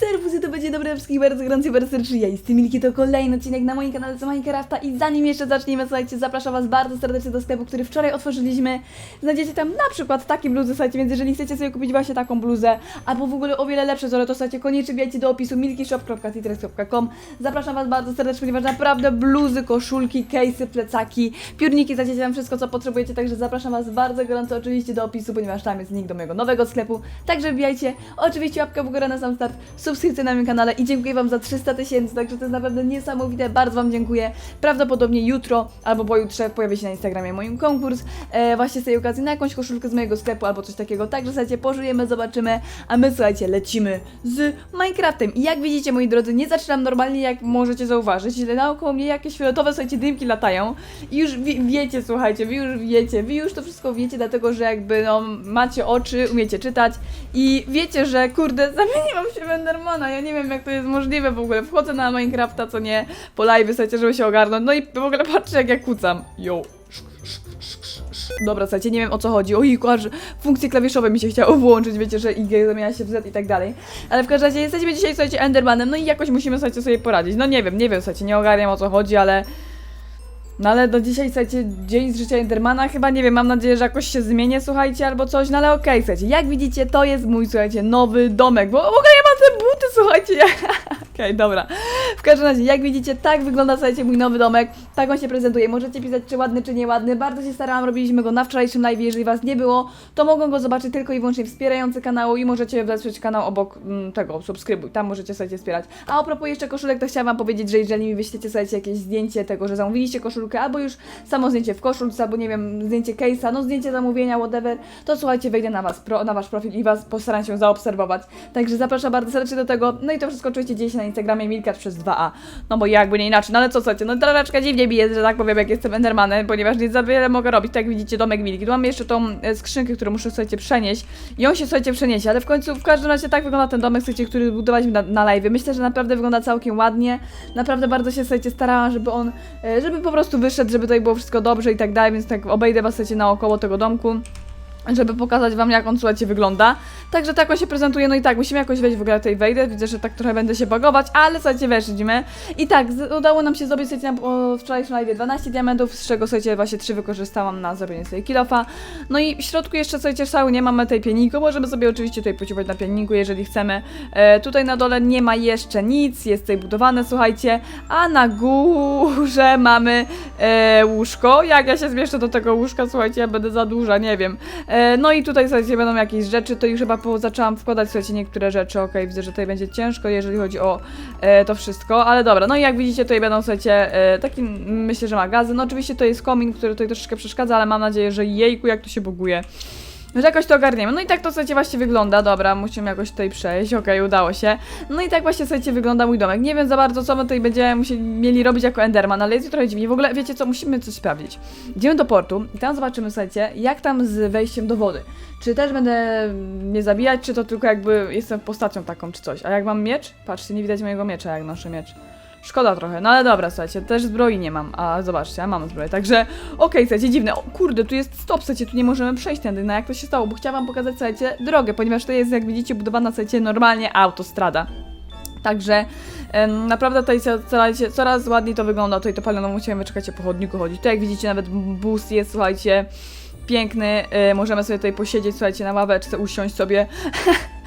Serwusy, to będzie dobre wszystkich bardzo gorący, bardzo serdecznie. Ja jestem Milki, to kolejny odcinek na moim kanale z Minecrafta i zanim jeszcze zaczniemy, słuchajcie, zapraszam Was bardzo serdecznie do sklepu, który wczoraj otworzyliśmy. Znajdziecie tam na przykład takie bluzy, słuchajcie, więc jeżeli chcecie sobie kupić właśnie taką bluzę, albo w ogóle o wiele lepsze wzory, to słuchajcie, koniecznie wbijajcie do opisu milkishop.titrex.com. Zapraszam Was bardzo serdecznie, ponieważ naprawdę bluzy, koszulki, case'y, plecaki, piórniki, znajdziecie tam wszystko, co potrzebujecie, także zapraszam Was bardzo gorąco oczywiście do opisu, ponieważ tam jest link do mojego nowego sklepu, także wbijajcie, oczywiście łapkę w górę na sam start, subskrypcję na moim kanale i dziękuję Wam za 300 tysięcy, także to jest naprawdę niesamowite, bardzo Wam dziękuję. Prawdopodobnie jutro albo pojutrze pojawi się na Instagramie moim konkurs, e, właśnie z tej okazji na jakąś koszulkę z mojego sklepu albo coś takiego, także słuchajcie, pożyjemy, zobaczymy, a my słuchajcie, lecimy z Minecraftem. I jak widzicie moi drodzy, nie zaczynam normalnie jak możecie zauważyć, naokoło mnie jakieś fioletowe, słuchajcie, dymki latają. I już wie, wiecie, słuchajcie, wy już wiecie, wy już to wszystko wiecie, dlatego że jakby no macie oczy, umiecie czytać i wiecie, że kurde, zamieniłam się w Endermana, ja nie wiem jak to jest możliwe w ogóle, wchodzę na Minecrafta, co nie, po live, słuchajcie, żeby się ogarnąć, no i w ogóle patrzcie jak ja kucam, yo. Dobra, słuchajcie, nie wiem o co chodzi. Ojku, aż funkcje klawiszowe mi się chciało włączyć, wiecie, że IG zamienia się w Z i tak dalej. Ale w każdym razie jesteśmy dzisiaj, słuchajcie, Endermanem, no i jakoś musimy, słuchajcie, sobie poradzić. No nie wiem, nie wiem, słuchajcie, nie ogarniam o co chodzi, ale... No ale do dzisiaj, słuchajcie, dzień z życia Endermana, chyba nie wiem, mam nadzieję, że jakoś się zmienię, słuchajcie, albo coś, no ale okej, słuchajcie, jak widzicie, to jest mój, słuchajcie, nowy domek, bo w ogóle ja mam te buty, słuchajcie, okej, dobra. W każdym razie, jak widzicie, tak wygląda, słuchajcie, mój nowy domek, tak on się prezentuje, możecie pisać, czy ładny, czy nieładny, bardzo się starałam, robiliśmy go na wczorajszym live, jeżeli was nie było, to mogą go zobaczyć tylko i wyłącznie wspierający kanału i możecie wesprzeć kanał obok mm, tego, subskrybuj, tam możecie, słuchajcie, wspierać. A a propos jeszcze koszulek, to chciałam wam powiedzieć, że jeżeli mi wyślecie, słuchajcie, jakieś zdjęcie tego, że zamówiliście koszulkę, albo już samo zdjęcie w koszulce, albo nie wiem, zdjęcie case'a, no zdjęcie zamówienia, whatever, to słuchajcie, wejdę na was, pro, na wasz profil i was postaram się zaobserwować. Także zapraszam bardzo serdecznie do tego. No i to wszystko oczywiście dzieje się na Instagramie Milkat przez 2A. No bo jakby nie inaczej. No ale co słuchajcie, no troszeczkę dziwnie mi jest, że tak powiem, jak jestem Endermanem, ponieważ nie za wiele mogę robić. Tak jak widzicie, domek Milki. Tu mam jeszcze tą e, skrzynkę, którą muszę słuchajcie przenieść. I on się słuchajcie przeniesie, ale w końcu w każdym razie tak wygląda ten domek, słuchajcie, który budowaliśmy na, na live. Myślę, że naprawdę wygląda całkiem ładnie. Naprawdę bardzo się słuchajcie starałam, żeby on, e, żeby po prostu wyszedł, żeby tutaj było wszystko dobrze i tak dalej, więc tak obejdę was słuchajcie naokoło tego domku żeby pokazać wam jak on słuchajcie wygląda. Także tak on się prezentuje, no i tak, musimy jakoś wejść w ogóle tutaj wejdę, widzę, że tak trochę będę się bagować, ale słuchajcie, weszliśmy. I tak, udało nam się zrobić słuchajcie na o, wczorajszym live 12 diamentów, z czego słuchajcie właśnie 3 wykorzystałam na zrobienie sobie kilofa. No i w środku jeszcze słuchajcie szału nie mamy tej pianinku, możemy sobie oczywiście tutaj pociuwać na pianiku, jeżeli chcemy. E, tutaj na dole nie ma jeszcze nic, jest tutaj budowane, słuchajcie, a na górze mamy e, łóżko. Jak ja się zmieszczę do tego łóżka, słuchajcie, ja będę za duża, nie wiem. E, no i tutaj, słuchajcie, będą jakieś rzeczy, to już chyba zaczęłam wkładać, słuchajcie, niektóre rzeczy, okej, widzę, że tutaj będzie ciężko, jeżeli chodzi o e, to wszystko, ale dobra, no i jak widzicie, tutaj będą, słuchajcie, e, taki, myślę, że magazyn, no oczywiście to jest komin, który tutaj troszeczkę przeszkadza, ale mam nadzieję, że jejku, jak to się buguje. Że jakoś to ogarniemy. No i tak to słuchajcie właśnie wygląda. Dobra, musimy jakoś tutaj przejść. Okej, udało się. No i tak właśnie słuchajcie wygląda mój domek. Nie wiem za bardzo, co my tutaj będziemy musieli, mieli robić jako Enderman, ale jest trochę dziwnie. W ogóle wiecie co, musimy coś sprawdzić. Idziemy do portu i tam zobaczymy, słuchajcie, jak tam z wejściem do wody. Czy też będę mnie zabijać, czy to tylko jakby jestem postacią taką, czy coś. A jak mam miecz? Patrzcie, nie widać mojego miecza, jak noszę miecz. Szkoda trochę, no ale dobra, słuchajcie, też zbroi nie mam, a zobaczcie, ja mam zbroję, także okej, słuchajcie, dziwne, o kurde, tu jest stop, słuchajcie, tu nie możemy przejść tędy, no jak to się stało, bo chciałam pokazać, słuchajcie, drogę, ponieważ to jest, jak widzicie, budowana, słuchajcie, normalnie autostrada. Także em, naprawdę tutaj słuchajcie, coraz ładniej to wygląda. Tutaj to paliono musimy czekać po chodniku chodzić. Tutaj jak widzicie nawet bus jest, słuchajcie, piękny. Y, możemy sobie tutaj posiedzieć, słuchajcie, na ławeczce, usiąść sobie.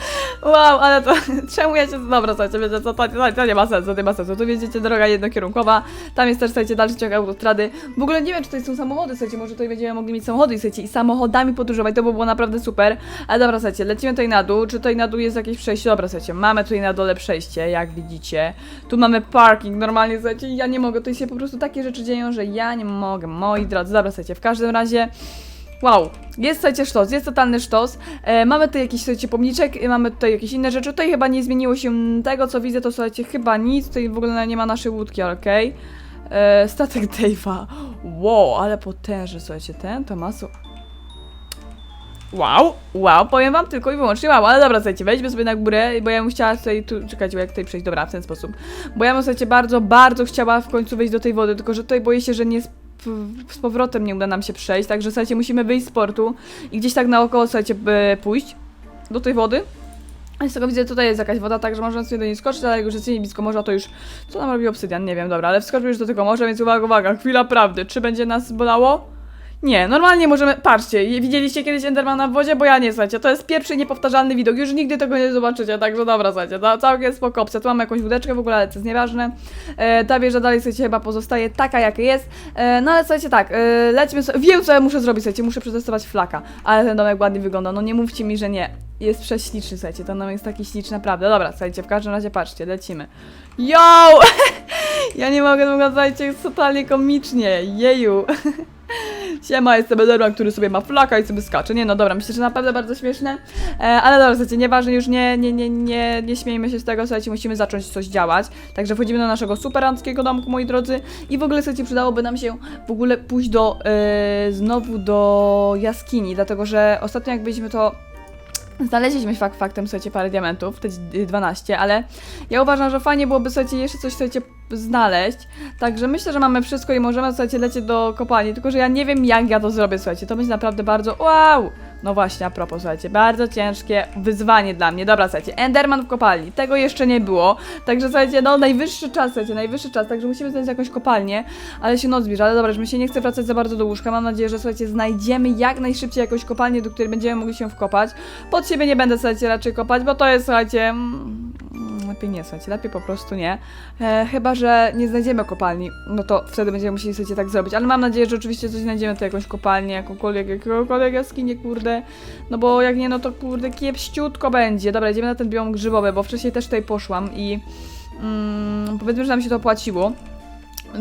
wow, ale to czemu ja się... Dobra, słuchajcie, wiecie co, to, to, to nie ma sensu, to nie ma sensu. Tu widzicie droga jednokierunkowa, tam jest też, słuchajcie, dalszy ciąg autostrady. W ogóle nie wiem, czy tutaj są samochody, słuchajcie, może tutaj będziemy mogli mieć samochody, słuchajcie, i samochodami podróżować, to by było naprawdę super. Ale dobra, słuchajcie, lecimy tutaj na dół, czy tutaj na dół jest jakieś przejście? Dobra, słuchajcie, mamy tutaj na dole przejście, jak widzicie. Tu mamy parking, normalnie, słuchajcie, ja nie mogę, tutaj się po prostu takie rzeczy dzieją, że ja nie mogę, moi drodzy. Dobra, słuchajcie, w każdym razie... Wow, jest słuchajcie sztos, jest totalny sztos. E, mamy tutaj jakiś słuchajcie pomniczek, e, mamy tutaj jakieś inne rzeczy. Tutaj chyba nie zmieniło się tego, co widzę, to słuchajcie, chyba nic. Tutaj w ogóle nie ma naszej łódki, okej. E, Statek Dave'a. Wow, ale potężny, słuchajcie, ten to ma su- Wow, wow, powiem wam tylko i wyłącznie wow, ale dobra, słuchajcie, wejdźmy sobie na górę, bo ja bym chciała tutaj, tu, czekajcie, jak tutaj przejść, dobra, w ten sposób. Bo ja bym, słuchajcie, bardzo, bardzo chciała w końcu wejść do tej wody, tylko że tutaj boję się, że nie z, powrotem nie uda nam się przejść, także słuchajcie, musimy wyjść z portu i gdzieś tak naokoło, słuchajcie, pójść do tej wody. Z tego widzę, tutaj jest jakaś woda, także można sobie do niej skoczyć, ale jak już jesteście blisko morza, to już... Co nam robi obsydian? Nie wiem, dobra, ale wskoczmy już do tego morza, więc uwaga, uwaga, chwila prawdy. Czy będzie nas bolało? Nie, normalnie możemy... Patrzcie, widzieliście kiedyś Endermana w wodzie? Bo ja nie, słuchajcie, to jest pierwszy niepowtarzalny widok, już nigdy tego nie zobaczycie, także dobra, słuchajcie, to całkiem spoko opcja. Tu mamy jakąś wódeczkę w ogóle, ale to jest nieważne. E, ta wieża dalej, słuchajcie, chyba pozostaje taka, jaka jest. E, no ale słuchajcie, tak, e, sobie... Wiem, co ja muszę zrobić, słuchajcie, muszę przetestować flaka, ale ten domek ładnie wygląda, no nie mówcie mi, że nie. Jest prześliczny, słuchajcie, ten domek jest taki śliczny, naprawdę. Dobra, słuchajcie, w każdym razie patrzcie, lecimy. Yo! ja nie mogę, to wygląda, słuchajcie, jest totalnie komicznie, jeju. Siema, jestem Enderman, który sobie ma flaka i sobie skacze. Nie no, dobra, myślę, że naprawdę bardzo śmieszne. E, ale dobra, słuchajcie, nieważne, już nie, nie, nie, nie, nie śmiejmy się z tego, słuchajcie, musimy zacząć coś działać. Także wchodzimy do naszego superanckiego domku, moi drodzy. I w ogóle, słuchajcie, przydałoby nam się w ogóle pójść do, e, znowu do jaskini, dlatego że ostatnio jak byliśmy to... Znaleźliśmy fakt faktem, słuchajcie, parę diamentów, te dz- 12, ale ja uważam, że fajnie byłoby, słuchajcie, jeszcze coś, słuchajcie, znaleźć. Także myślę, że mamy wszystko i możemy, słuchajcie, lecieć do kopalni, tylko że ja nie wiem, jak ja to zrobię, słuchajcie, to będzie naprawdę bardzo, wow! No właśnie, a propos, słuchajcie, bardzo ciężkie wyzwanie dla mnie. Dobra, słuchajcie, Enderman w kopalni, tego jeszcze nie było, także słuchajcie, no najwyższy czas, słuchajcie, najwyższy czas, także musimy znaleźć jakąś kopalnię, ale się noc zbliża, ale dobra, że mi się nie chce wracać za bardzo do łóżka, mam nadzieję, że, słuchajcie, znajdziemy jak najszybciej jakąś kopalnię, do której będziemy mogli się wkopać. Pod siebie nie będę, słuchajcie, raczej kopać, bo to jest, słuchajcie, mm, lepiej nie, słuchajcie, lepiej po prostu nie. E, chyba, że nie znajdziemy kopalni, no to wtedy będziemy musieli sobie tak zrobić. Ale mam nadzieję, że oczywiście coś znajdziemy, to jakąś kopalnię, jakąkolwiek, jakiegokolwiek jaskinię, kurde. No bo jak nie, no to kurde kiepściutko będzie. Dobra, idziemy na ten biom grzybowy, bo wcześniej też tutaj poszłam i mm, powiedzmy, że nam się to opłaciło.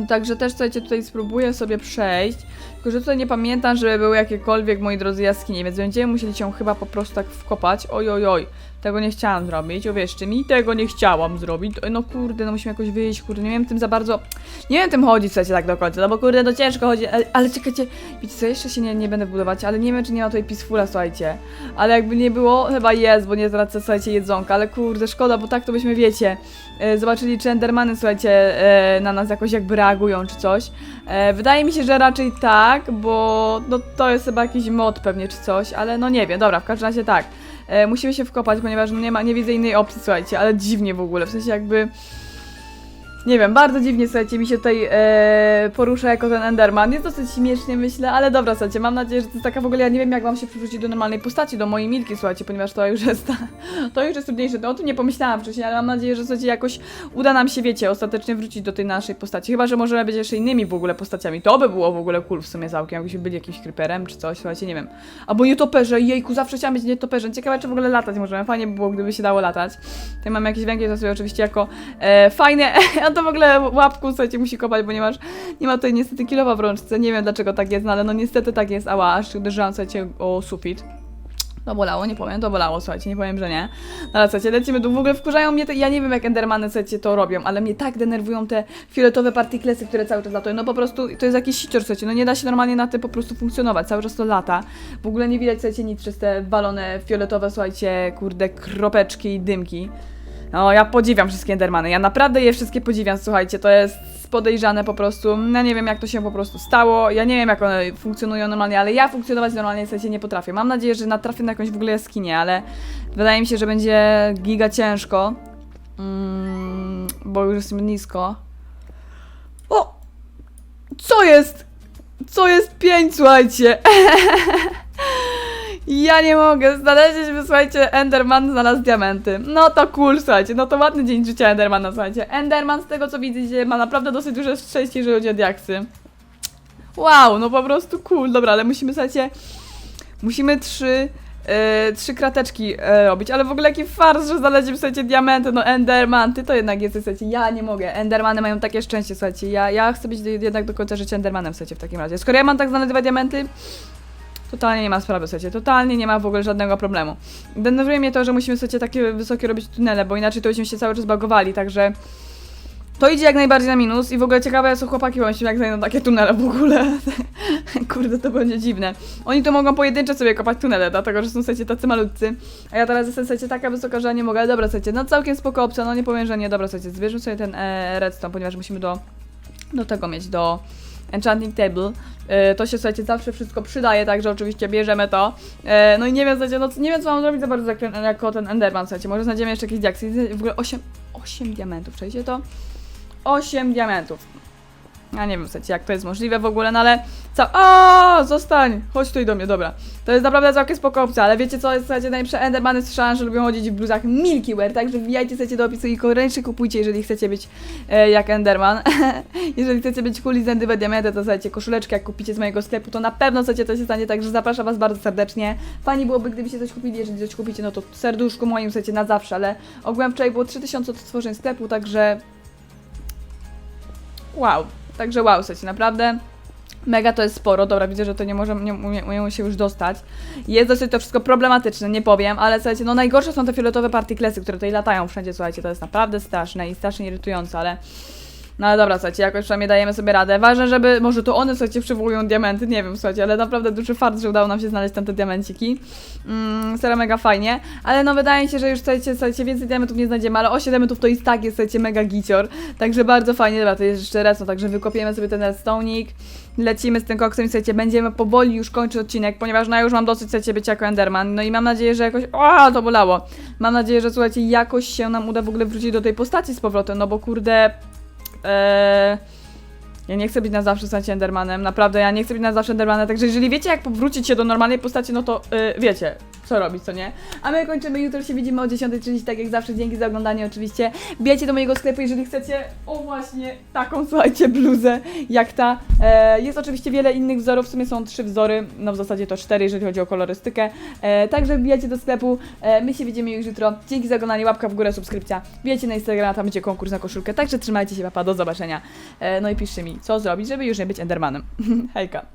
Także też, słuchajcie, tutaj spróbuję sobie przejść. Tylko, że tutaj nie pamiętam, żeby były jakiekolwiek, moi drodzy, jaskinie, więc będziemy musieli się chyba po prostu tak wkopać. Oj, oj, oj. Tego nie chciałam zrobić, uwierzcie mi, tego nie chciałam zrobić. No kurde, no musimy jakoś wyjść, kurde, nie wiem tym za bardzo. Nie wiem tym chodzić, słuchajcie, tak do końca, no bo kurde, to ciężko chodzi, ale, ale czekajcie, wiecie co, jeszcze się nie, nie będę budować, ale nie wiem, czy nie ma tutaj peacefula, słuchajcie. Ale jakby nie było, chyba jest, bo nie tracę, słuchajcie, jedzonka, ale kurde, szkoda, bo tak to byśmy, wiecie, e, zobaczyli, czy Endermany, słuchajcie, e, na nas jakoś jakby reagują, czy coś. E, wydaje mi się, że raczej tak, bo no to jest chyba jakiś mod pewnie, czy coś, ale no nie wiem, dobra, w każdym razie tak. E, musimy się wkopać, ponieważ no nie ma, nie widzę innej opcji, słuchajcie, ale dziwnie w ogóle, w sensie jakby... Nie wiem, bardzo dziwnie, słuchajcie, mi się tutaj e, porusza jako ten Enderman. Jest dosyć śmiesznie, myślę, ale dobra, słuchajcie, mam nadzieję, że to jest taka w ogóle, ja nie wiem, jak mam się przywrócić do normalnej postaci, do mojej Milki, słuchajcie, ponieważ to już jest, to już jest trudniejsze. No, o tym nie pomyślałam wcześniej, ale mam nadzieję, że słuchajcie, jakoś uda nam się, wiecie, ostatecznie wrócić do tej naszej postaci. Chyba, że możemy być jeszcze innymi w ogóle postaciami. To by było w ogóle cool w sumie całkiem, jakbyśmy byli jakimś creeperem czy coś, słuchajcie, nie wiem. Albo nietoperze, jejku, zawsze chciałam być nietoperzem. Ciekawe, czy w ogóle latać możemy. Fajnie by było, gdyby się dało latać. Tutaj mamy jakieś węgiel, to sobie oczywiście jako e, fajne, to w ogóle łapku, słuchajcie, musi kopać, bo nie nie ma tutaj niestety kilowa w rączce. Nie wiem dlaczego tak jest, no ale no niestety tak jest. Ała, aż uderzyłam, słuchajcie, o sufit. To bolało, nie powiem, to bolało, słuchajcie, nie powiem, że nie. No ale słuchajcie, lecimy tu, w ogóle wkurzają mnie te, ja nie wiem jak Endermany, słuchajcie, to robią, ale mnie tak denerwują te fioletowe partiklesy, które cały czas latają, no po prostu, to jest jakiś sicior, słuchajcie, no nie da się normalnie na tym po prostu funkcjonować, cały czas to lata. W ogóle nie widać, słuchajcie, nic przez te walone fioletowe, słuchajcie, kurde, kropeczki i dymki. No, ja podziwiam wszystkie Endermany. Ja naprawdę je wszystkie podziwiam, słuchajcie, to jest podejrzane po prostu. Ja nie wiem, jak to się po prostu stało. Ja nie wiem, jak one funkcjonują normalnie, ale ja funkcjonować normalnie, słuchajcie, nie potrafię. Mam nadzieję, że natrafię na jakąś w ogóle jaskinię, ale wydaje mi się, że będzie giga ciężko. Mm, bo już jestem nisko. O! Co jest? Co jest pięć, słuchajcie? Ja nie mogę, znaleźliśmy, słuchajcie, Enderman znalazł diamenty. No to cool, słuchajcie, no to ładny dzień życia Endermana, słuchajcie. Enderman z tego co widzicie ma naprawdę dosyć duże szczęście, jeżeli chodzi o diaksy. Wow, no po prostu cool, dobra, ale musimy, słuchajcie, musimy trzy, e, trzy krateczki e, robić, ale w ogóle jaki fars, że znaleźliśmy, słuchajcie, diamenty, no Enderman, ty to jednak jesteś, słuchajcie, ja nie mogę, Endermany mają takie szczęście, słuchajcie, ja, ja chcę być jednak do końca życia Endermanem, słuchajcie, w takim razie. Skoro ja mam tak znaleźć diamenty, Totalnie nie ma sprawy, słuchajcie, totalnie nie ma w ogóle żadnego problemu. Denerwuje mnie to, że musimy, słuchajcie, takie wysokie robić tunele, bo inaczej to byśmy się cały czas bagowali, także... To idzie jak najbardziej na minus i w ogóle ciekawe są chłopaki właśnie jak znajdą takie tunele w ogóle. Kurde, to będzie dziwne. Oni to mogą pojedyncze sobie kopać tunele, dlatego że są, słuchajcie, tacy malutcy. A ja teraz jestem, słuchajcie, taka wysoka, że ja nie mogę, dobra, słuchajcie, no całkiem spoko opcja, no nie powiem, że nie, dobra, słuchajcie, zbierzmy sobie ten e, redstone, ponieważ musimy do, do tego mieć, do enchanting table. E, to się, słuchajcie, zawsze wszystko przydaje, także oczywiście bierzemy to. E, no i nie wiem, słuchajcie, no nie wiem, co mam zrobić za bardzo jak, jako ten Enderman, słuchajcie, może znajdziemy jeszcze jakieś diaksy. W ogóle 8, 8 diamentów, przejdzie to? 8 diamentów. Ja nie wiem, słuchajcie, jak to jest możliwe w ogóle, no ale co? O, zostań! Chodź tutaj do mnie, dobra. To jest naprawdę całkiem spoko opcja, ale wiecie co jest, słuchajcie, najlepsze Endermany słyszałam, że lubią chodzić w bluzach Milky Way, także wbijajcie sobie do opisu i koniecznie kupujcie, jeżeli chcecie być e, jak Enderman. jeżeli chcecie być cool i zędywe diamenty, to słuchajcie, koszuleczkę jak kupicie z mojego sklepu, to na pewno słuchajcie, to się stanie, także zapraszam was bardzo serdecznie. Fajnie byłoby, gdybyście coś kupili, jeżeli coś kupicie, no to serduszko moim, słuchajcie, na zawsze, ale ogółem wczoraj było 3000 odtworzeń sklepu, także Wow, także wow, słuchajcie, naprawdę mega to jest sporo. Dobra, widzę, że to nie może, nie się już dostać. Jest dosyć to wszystko problematyczne, nie powiem, ale słuchajcie, no najgorsze są te fioletowe partyklesy, które tutaj latają wszędzie, słuchajcie, to jest naprawdę straszne i strasznie irytujące, ale no ale dobra, słuchajcie, jakoś przynajmniej dajemy sobie radę. Ważne, żeby, może to one, słuchajcie, przywołują diamenty, nie wiem, słuchajcie, ale naprawdę duży fart, że udało nam się znaleźć tam te diamenciki. Mm, serio mega fajnie, ale no wydaje mi się, że już, słuchajcie, słuchajcie, więcej diamentów nie znajdziemy, ale 8 diamentów to i tak jest, słuchajcie, mega gicior, także bardzo fajnie, dobra, to jest jeszcze no także wykopiemy sobie ten redstone'ik, lecimy z tym koksem i słuchajcie, będziemy powoli już kończyć odcinek, ponieważ no ja już mam dosyć, słuchajcie, być jako Enderman, no i mam nadzieję, że jakoś, o, to bolało, mam nadzieję, że słuchajcie, jakoś się nam uda w ogóle wrócić do tej postaci z powrotem, no bo kurde, Eee, ja nie chcę być na zawsze słuchajcie Endermanem, naprawdę ja nie chcę być na zawsze Endermanem, także jeżeli wiecie jak powrócić się do normalnej postaci, no to yy, wiecie co robić, co nie? A my kończymy, jutro się widzimy o 10.30, tak jak zawsze, dzięki za oglądanie oczywiście. Bijajcie do mojego sklepu, jeżeli chcecie, o właśnie taką, słuchajcie, bluzę jak ta. E, jest oczywiście wiele innych wzorów, w sumie są trzy wzory, no w zasadzie to cztery, jeżeli chodzi o kolorystykę. E, także wbijajcie do sklepu, e, my się widzimy już jutro. Dzięki za oglądanie, łapka w górę, subskrypcja. Wbijajcie na Instagrama, tam będzie konkurs na koszulkę, także trzymajcie się, papa, do zobaczenia. E, no i piszcie mi, co zrobić, żeby już nie być Endermanem. Hejka.